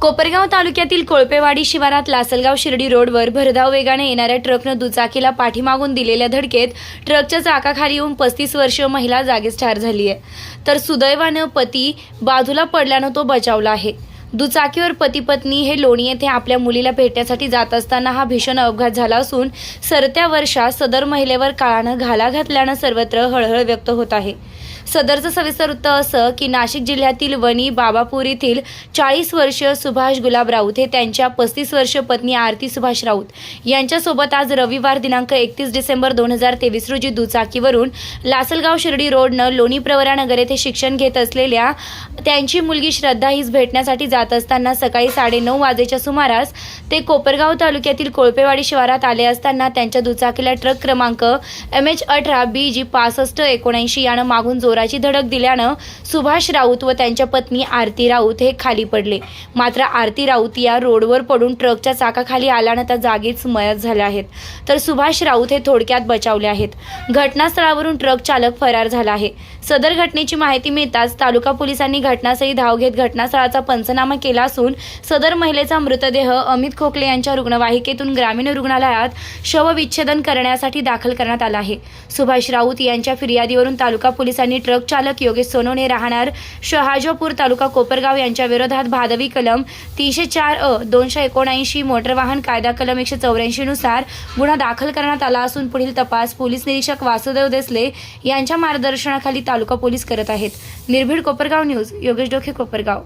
कोपरगाव तालुक्यातील कोळपेवाडी शिवारात लासलगाव शिर्डी रोडवर भरधाव वेगाने येणाऱ्या ट्रकनं दुचाकीला पाठीमागून दिलेल्या धडकेत ट्रकच्या चाकाखाली येऊन पस्तीस वर्षीय महिला जागीच ठार झाली आहे. तर सुदैवानं पती बाजूला पडल्यानं तो बचावला आहे. दुचाकीवर पती पत्नी हे लोणी येथे आपल्या मुलीला भेटण्यासाठी जात असताना हा भीषण अपघात झाला असून सरत्या वर्षात सदर महिलेवर काळानं घाला घातल्यानं सर्वत्र हळहळ व्यक्त होत आहे. सदरचं सविस्तर वृत्त असं की नाशिक जिल्ह्यातील वणी बाबापूर येथील चाळीस वर्ष सुभाष गुलाब राऊत हे त्यांच्या पस्तीस वर्ष पत्नी आरती सुभाष राऊत यांच्यासोबत आज रविवार दिनांक एकतीस डिसेंबर दोन हजार तेवीस रोजी दुचाकीवरून लासलगाव शिर्डी रोडनं लोणी प्रवरानगर येथे शिक्षण घेत असलेल्या त्यांची मुलगी श्रद्धा हीच भेटण्यासाठी जात असताना सकाळी साडेनऊ वाजेच्या सुमारास ते कोपरगाव तालुक्यातील कोळपेवाडी शिवारात आले असताना त्यांच्या दुचाकीला ट्रक क्रमांक एम एच अठरा बी जी पासष्ट एकोणऐंशी यानं मागून जोराची धडक दिल्यानं सुभाष राऊत व त्यांच्या पत्नी आरती राऊत हे खाली पडले. मात्र आरती राऊत या रोडवर पडून ट्रकच्या चाकाखाली आल्यानं त्या जागीच मयत झाल्या आहेत. तर सुभाष राऊत हे थोडक्यात बचावले आहेत. घटनास्थळावरून ट्रक चालक फरार झाला आहे. सदर घटनेची माहिती मिळताच तालुका पोलिसांनी घटनास्थळी धाव घेत घटनास्थळाचा पंचनामा केला असून सदर महिलेचा मृतदेह अमित खोकले यांच्या रुग्णवाहिकेतून ग्रामीण रुग्णालयात शवविच्छेदन करण्यासाठी दाखल करण्यात आला आहे. सुभाष राऊत यांच्या फिर्यादीवरून तालुका पोलिसांनी ट्रक चालक योगेश सोनवणे राहणार शहाजपूर तालुका कोपरगाव यांच्या विरोधात भादवी कलम तीनशे चार अ दोनशे एकोणऐंशी मोटर वाहन कायदा कलम एकशे चौऱ्याऐंशी नुसार गुन्हा दाखल करण्यात आला असून पुढील तपास पोलीस निरीक्षक वासुदेव देसले यांच्या मार्गदर्शनाखाली तालुका पोलीस करत आहेत. निर्भीड कोपरगाव न्यूज योगेश डोखे कोपरगाव.